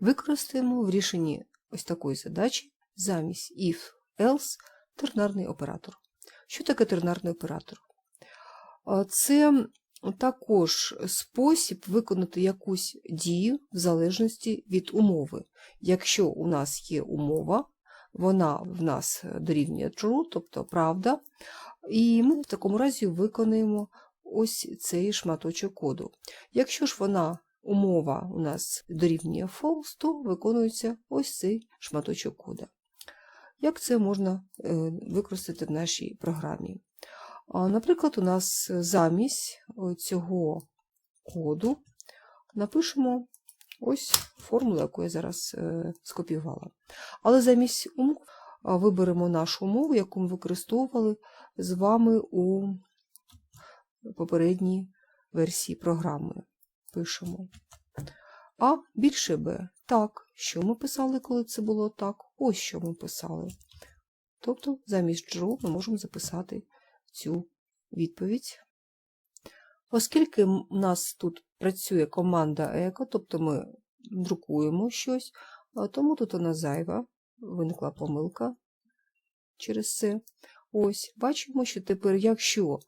використаємо в рішенні ось такої задачі замість if, else тернарний оператор. Що таке тернарний оператор? Це також спосіб виконати якусь дію в залежності від умови. Якщо у нас є умова, вона в нас дорівнює true, тобто правда, і ми в такому разі виконуємо ось цей шматочок коду. Якщо ж вона умова у нас дорівнює false, то виконується ось цей шматочок кода. Як це можна е, використати в нашій програмі? Наприклад, у нас замість цього коду напишемо ось формулу, яку я зараз е, скопіювала. Але замість умов виберемо нашу умову, яку ми використовували з вами у попередній версії програми. Пишемо. А більше Б. Так, що ми писали, коли це було так? Ось що ми писали. Тобто, замість true ми можемо записати цю відповідь. Оскільки у нас тут працює команда еко, тобто ми друкуємо щось, тому тут вона зайва, виникла помилка через це. Ось, бачимо, що тепер, якщо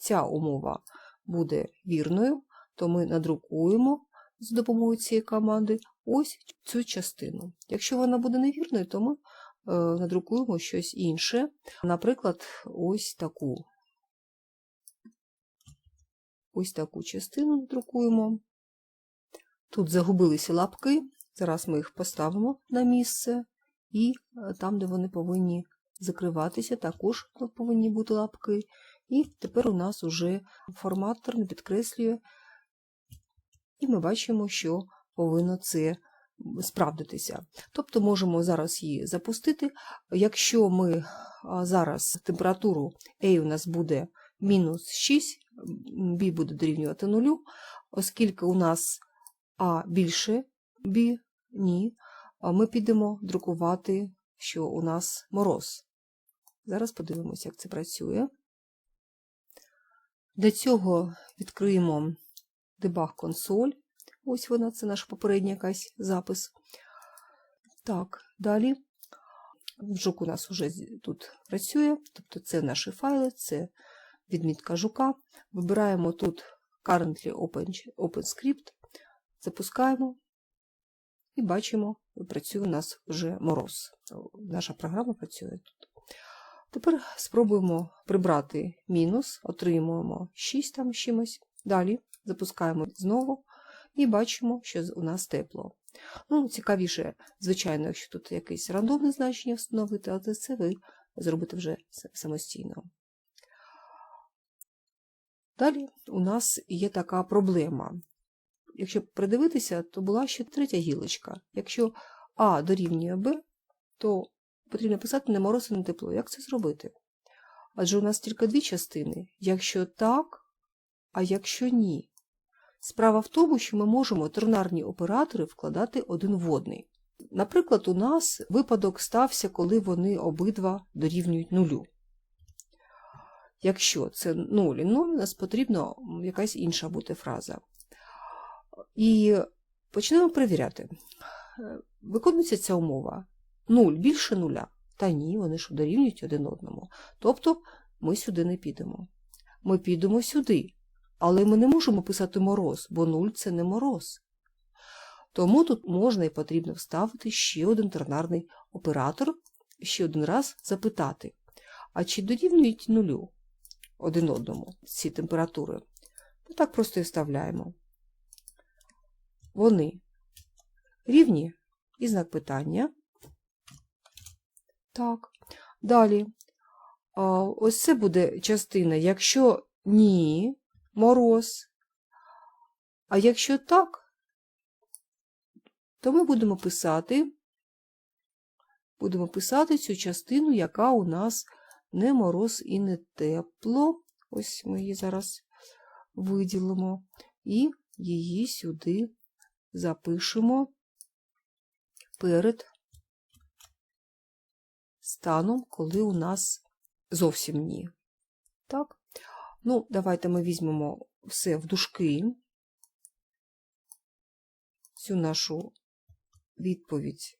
ця умова буде вірною, то ми надрукуємо за допомогою цієї команди ось цю частину. Якщо вона буде невірною, то ми е, надрукуємо щось інше. Наприклад, ось таку. Ось таку частину надрукуємо. Тут загубилися лапки, зараз ми їх поставимо на місце, і е, там, де вони повинні закриватися, також повинні бути лапки. І тепер у нас вже форматор не підкреслює, і ми бачимо, що повинно це справдитися. Тобто можемо зараз її запустити. Якщо ми зараз температуру A у нас буде мінус 6, B буде дорівнювати 0, оскільки у нас А більше B, ні, ми підемо друкувати, що у нас мороз. Зараз подивимося, як це працює. Для цього відкриємо дебаг консоль. Ось вона, це наш попередній якась запис. Так, далі. Жук у нас вже тут працює, тобто це наші файли, це відмітка жука. Вибираємо тут Currently Open, OpenScript, запускаємо і бачимо, працює у нас вже мороз. Наша програма працює тут. Тепер спробуємо прибрати мінус, отримуємо 6 там чимось. Далі запускаємо знову і бачимо, що у нас тепло. Ну, Цікавіше, звичайно, якщо тут якесь рандомне значення встановити, але це ви зробите вже самостійно. Далі у нас є така проблема. Якщо придивитися, то була ще третя гілочка. Якщо А дорівнює Б, то потрібно писати не мороз не тепло. Як це зробити? Адже у нас тільки дві частини. Якщо так, а якщо ні. Справа в тому, що ми можемо тернарні оператори вкладати один в одний. Наприклад, у нас випадок стався, коли вони обидва дорівнюють нулю. Якщо це 0 і 0, у нас потрібна якась інша бути фраза. І почнемо перевіряти. Виконується ця умова. 0 більше нуля. Та ні, вони ж дорівнюють один одному. Тобто ми сюди не підемо. Ми підемо сюди. Але ми не можемо писати мороз, бо 0 це не мороз. Тому тут можна і потрібно вставити ще один тернарний оператор, ще один раз запитати, а чи дорівнюють нулю один одному ці температури? Ми так просто і вставляємо. Вони рівні і знак питання. Так. Далі. Ось це буде частина, якщо ні, мороз. А якщо так, то ми будемо писати, будемо писати цю частину, яка у нас не мороз і не тепло. Ось ми її зараз виділимо, і її сюди запишемо перед станом, коли у нас зовсім ні. Так? Ну, давайте ми візьмемо все в дужки, цю нашу відповідь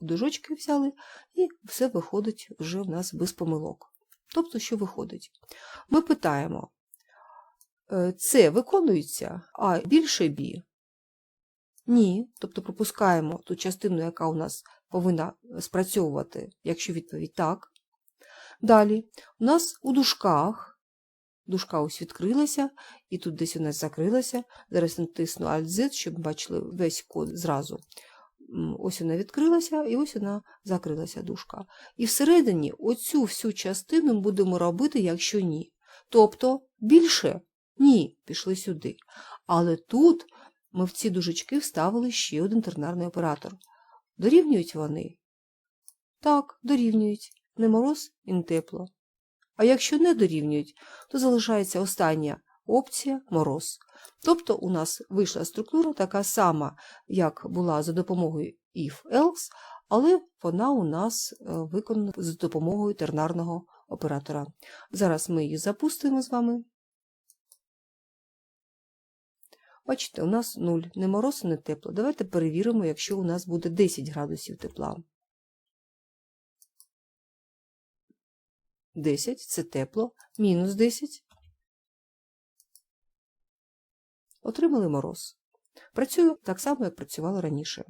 у дужочки взяли, і все виходить вже в нас без помилок. Тобто, що виходить? Ми питаємо, е, це виконується, а більше бі? Ні. Тобто пропускаємо ту частину, яка у нас повинна спрацьовувати, якщо відповідь так. Далі, у нас у дужках, дужка ось відкрилася, і тут десь у нас закрилася. Зараз натисну Alt-Z, щоб бачили весь код зразу. Ось вона відкрилася, і ось вона закрилася дужка. І всередині оцю всю частину будемо робити, якщо ні. Тобто більше ні, пішли сюди. Але тут ми в ці дужечки вставили ще один тернарний оператор. Дорівнюють вони? Так, дорівнюють. Не мороз і не тепло. А якщо не дорівнюють, то залишається остання опція мороз. Тобто у нас вийшла структура така сама, як була за допомогою if-else, але вона у нас е, виконана за допомогою тернарного оператора. Зараз ми її запустимо з вами. Бачите, у нас 0, не мороз, не тепло. Давайте перевіримо, якщо у нас буде 10 градусів тепла. 10 це тепло, мінус 10. Отримали мороз. Працюю так само, як працювала раніше.